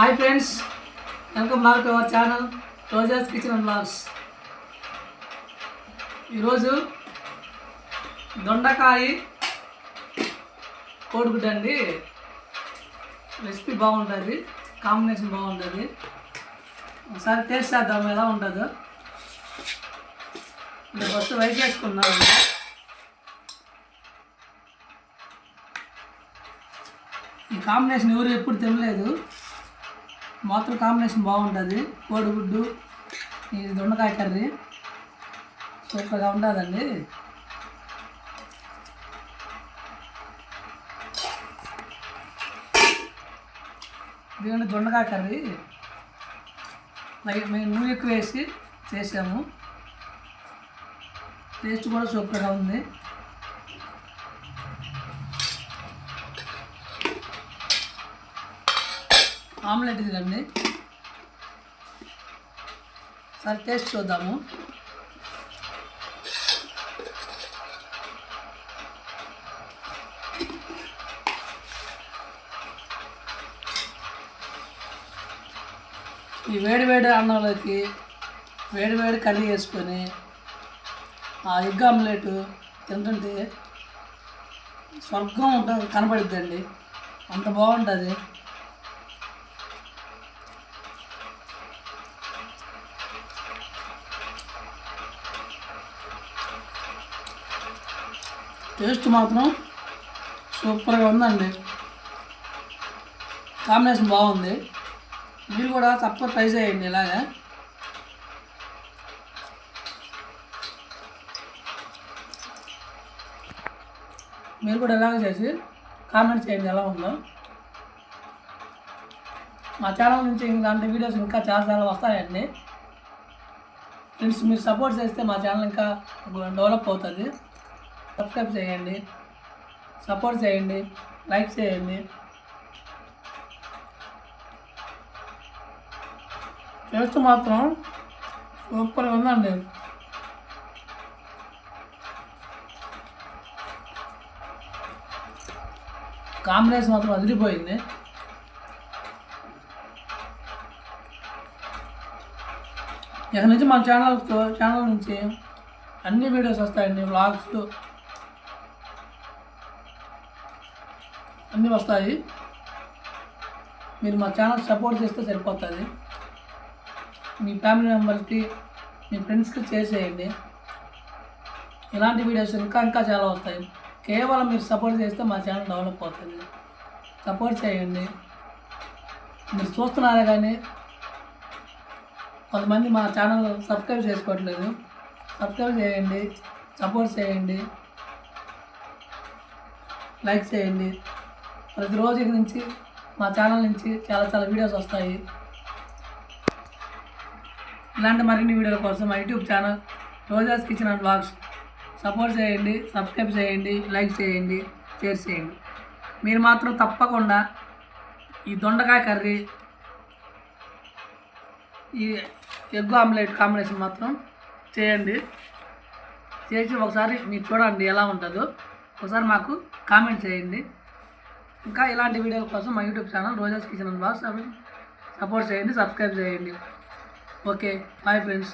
Hi friends welcome back to our channel Roja's kitchen and blogs ఈరోజు దొండకాయ కోడిగుడ్డ అండి recipe బాగుంటుంది కాంబినేషన్ బాగుంటుంది. ఒకసారి టేస్ట్ చేద్దాం ఎలా ఉంటుందో. నేను ఫస్ట్ రైస్ వేసుకున్నాను ఈ కాంబినేషన్ ఎవరు ఎప్పుడు తినలేదు. మాత్రం కాంబినేషన్ బాగుంటుంది. కోడిగుడ్డు ఇది దొండకాయ కర్రీ. సూపర్గా ఉంటుందండి ఇదిగోండి దొండకాయ కర్రీ. మేము నూనె ఎక్కువ వేసి చేసాము. టేస్ట్ కూడా సూపర్గా ఉంది. ఆమ్లెట్ ఇదిగండి సరే టేస్ట్ చూద్దాము. ఈ వేడి వేడి అన్నంలోకి వేడి వేడి కర్రీ వేసుకొని ఆ ఎగ్ ఆమ్లెట్ తింటుంటే స్వర్గం ఉంటుంది కనబడుద్దండి అంత బాగుంటుంది. టేస్ట్ మాత్రం సూపర్గా ఉందండి. కాంబినేషన్ బాగుంది. మీరు కూడా తప్పక ట్రై చేయండి ఇలాగా. మీరు కూడా ఇలాగ చేసి కామెంట్ చేయండి ఎలా ఉందో. మా ఛానల్ నుంచి ఇలాంటి వీడియోస్ ఇంకా చాలా చాలా వస్తాయండి. ఫ్రెండ్స్ మీరు సపోర్ట్ చేస్తే మా ఛానల్ ఇంకా డెవలప్ అవుతుంది. సబ్స్క్రైబ్ చేయండి. సపోర్ట్ చేయండి. లైక్ చేయండి. టేస్ట్ మాత్రం సూపర్గా ఉందండి. కాంబినేషన్ మాత్రం అదిరిపోయింది. ఇక నుంచి మన ఛానల్ ఛానల్ నుంచి అన్ని వీడియోస్ వస్తాయండి వ్లాగ్స్ అన్నీ వస్తాయి. మీరు మా ఛానల్ సపోర్ట్ చేస్తే సరిపోతుంది. మీ ఫ్యామిలీ మెంబర్స్కి మీ ఫ్రెండ్స్కి చేసేయండి ఇలాంటి వీడియోస్ ఇంకా ఇంకా చాలా వస్తాయి. కేవలం మీరు సపోర్ట్ చేస్తే మా ఛానల్ డెవలప్ అవుతుంది. సపోర్ట్ చేయండి. మీరు చూస్తున్నారే కానీ కొంతమంది మా ఛానల్ సబ్స్క్రైబ్ చేసుకోవట్లేదు. సబ్స్క్రైబ్ చేయండి సపోర్ట్ చేయండి లైక్ చేయండి. ప్రతిరోజు రోజు నుంచి మా ఛానల్ నుంచి చాలా చాలా వీడియోస్ వస్తాయి. ఇలాంటి మరిన్ని వీడియోల కోసం మా YouTube channel Roja's kitchen and blogs support చేయండి సబ్స్క్రైబ్ చేయండి లైక్ చేయండి షేర్ చేయండి. మీరు మాత్రం తప్పకుండా ఈ దొండకాయ కర్రీ ఈ ఎగ్ ఆమ్లెట్ కాంబినేషన్ మాత్రం చేయండి. చేసి ఒకసారి మీరు చూడండి ఎలా ఉంటుందో. ఒకసారి మాకు కామెంట్ చేయండి. ఇంకా ఇలాంటి వీడియోల కోసం మా YouTube channel Roja's kitchen and boss support చేయండి సబ్స్క్రైబ్ చేయండి. Okay bye friends